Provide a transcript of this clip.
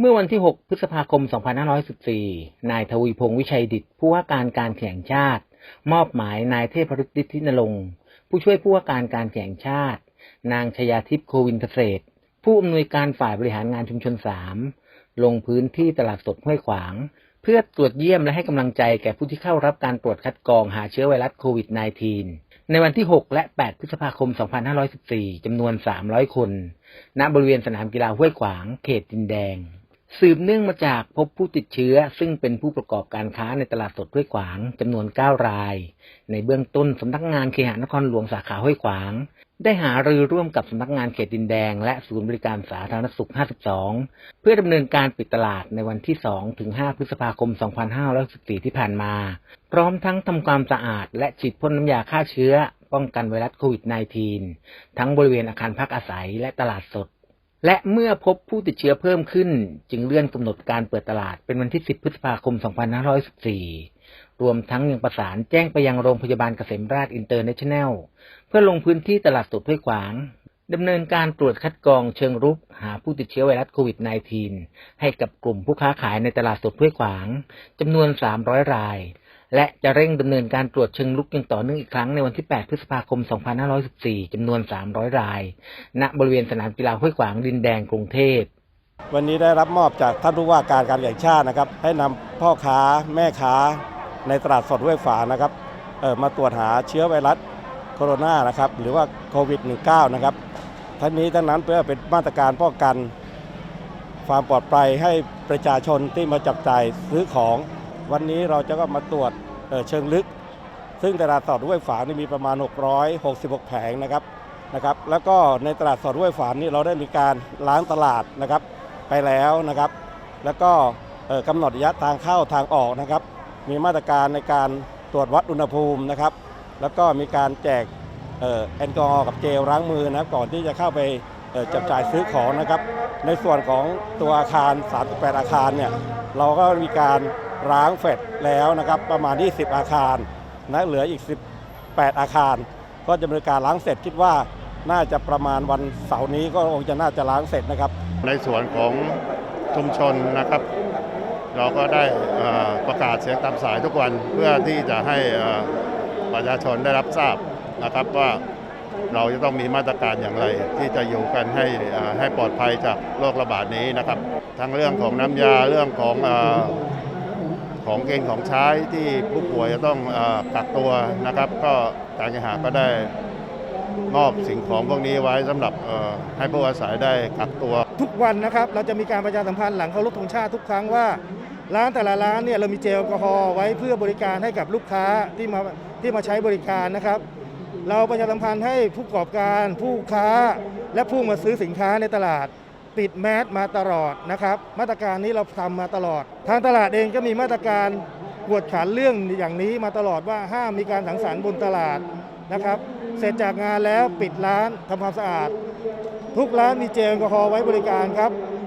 เมื่อวันที่ 6 พฤษภาคม 2514 นายทวีพงษ์วิชัยดิตผู้ว่าการการแข่งชาติ มอบหมายนายเทพฤทธิ์ฤทธินรงค์ผู้ช่วยผู้ว่าการการแข่งชาติ นางชยาทิพย์โควินเกษตร ผู้อำนวยการฝ่ายบริหารงานชุมชน 3 ลงพื้นที่ตลาดสดห้วยขวาง เพื่อตรวจเยี่ยมและให้กำลังใจแก่ผู้ที่เข้ารับการตรวจคัดกรองหาเชื้อไวรัสโควิด -19 ในวันที่ 6 และ 8 พฤษภาคม 2514 จำนวน 300 คน ณ บริเวณสนามกีฬาห้วยขวาง เขตดินแดง สืบเนื่องมาจากพบผู้ติดเชื้อ ซึ่งเป็นผู้ประกอบการค้าในตลาดสดห้วยขวางจำนวน 9 ราย ในเบื้องต้นสำนักงานเคหนครหลวงสาขาห้วยขวาง ได้หารือร่วมกับสำนักงานเขตดินแดง และศูนย์บริการสาธารณสุข 52 เพื่อดำเนินการปิดตลาดในวันที่ 2 ถึง 5 พฤษภาคม 2564 ที่ผ่านมา พร้อมทั้งทำความสะอาด และฉีดพ่นน้ำยาฆ่าเชื้อ ป้องกันไวรัสโควิด -19 ทั้งบริเวณอาคารพักอาศัยและตลาดสด และเมื่อพบผู้ติดเชื้อเพิ่มขึ้น จึงเลื่อนกำหนดการเปิดตลาดเป็นวันที่ 10 พฤษภาคม 2514 รวมทั้งยังประสานแจ้งไปยังโรงพยาบาลเกษมราชอินเตอร์เนชั่นแนล เพื่อลงพื้นที่ตลาดสดห้วยขวางดำเนินการตรวจคัดกรองเชิงรุกหาผู้ติดเชื้อไวรัสโควิด -19 ให้กับกลุ่มผู้ค้าขายในตลาดสดห้วยขวางจำนวน 300 ราย และจะเร่งดำเนินการตรวจเชิงลุกอย่างต่อเนื่องอีกครั้งในวันที่ 8 พฤษภาคม 2514 จำนวน 300 ราย ณ บริเวณสนามกีฬาห้วยขวางดินแดงกรุงเทพ วันนี้ได้รับมอบจากท่านผู้ว่าการการแข่งชาตินะครับ ให้นำพ่อค้าแม่ค้าในตลาดสดห้วยฝางนะครับเอ่อมาตรวจหาเชื้อไวรัสโคโรนานะครับ หรือว่าโควิด -19 นะครับ ทั้งนี้ทั้งนั้นเพื่อเป็นมาตรการป้องกัน ความปลอดภัยให้ประชาชนที่มาจับจ่ายซื้อของ วันนี้เราจะก็มาตรวจเเชิงลึก ซึ่งตลาดสดห้วยฝางนี่มีประมาณ 666 แผงนะครับนะครับแล้วก็ในตลาดสดห้วยฝางนี่เราได้มีการล้างตลาดนะครับไปแล้วนะครับ แล้วก็เอ่อกำหนดระยะทางเข้าทางออกนะครับ มีมาตรการในการตรวจวัดอุณหภูมินะครับ แล้วก็มีการแจกเอ่อแอลกอฮอล์กับเจลล้างมือนะครับก่อนที่จะเข้าไปจับจ่ายซื้อของนะครับ ในส่วนของตัวอาคาร 38 อาคารเนี่ยเราก็มีการ ล้างเฟดแล้วนะครับประมาณ 20 อาคารนะเหลืออีก 18 อาคาร ก็จะมีการล้างเสร็จคิดว่าน่าจะประมาณวันเสาร์นี้ก็คงจะน่าจะล้างเสร็จนะครับ ในส่วนของชุมชนนะครับ เราก็ได้อ่อประกาศเสียงตามสายทุกวันเพื่อที่จะให้อ่อประชาชนได้รับทราบนะครับว่าเราจะต้องมีมาตรการอย่างไร ที่จะอยู่กันให้อ่อให้ปลอดภัยจากโรคระบาดนี้นะครับ ทั้งเรื่องของน้ำยาเรื่องของ ของเกณฑ์ของใช้ที่ผู้ป่วยจะต้องกักตัวนะครับ ก็การเคหะก็ได้มอบสิ่งของพวกนี้ไว้สำหรับให้ผู้อาศัยได้กักตัว ทุกวันนะครับเราจะมีการประชาสัมพันธ์หลังเคารพธงชาติทุกครั้งว่า ร้านแต่ละร้านเนี่ยเรามีเจลแอลกอฮอล์ไว้เพื่อบริการให้กับลูกค้าที่มาที่มาใช้บริการนะครับ เราประชาสัมพันธ์ให้ผู้ประกอบการผู้ค้าและผู้มาซื้อสินค้าในตลาด ปิดแมสมาตลอดนะครับ มาตรการนี้เราทำมาตลอด ทางตลาดเองก็มีมาตรการกวดขันเรื่องอย่างนี้มาตลอดว่าห้ามมีการสังสรรค์บนตลาดนะครับ เสร็จจากงานแล้วปิดร้านทำความสะอาด ทุกร้านมีเจลแอลกอฮอล์ไว้บริการครับ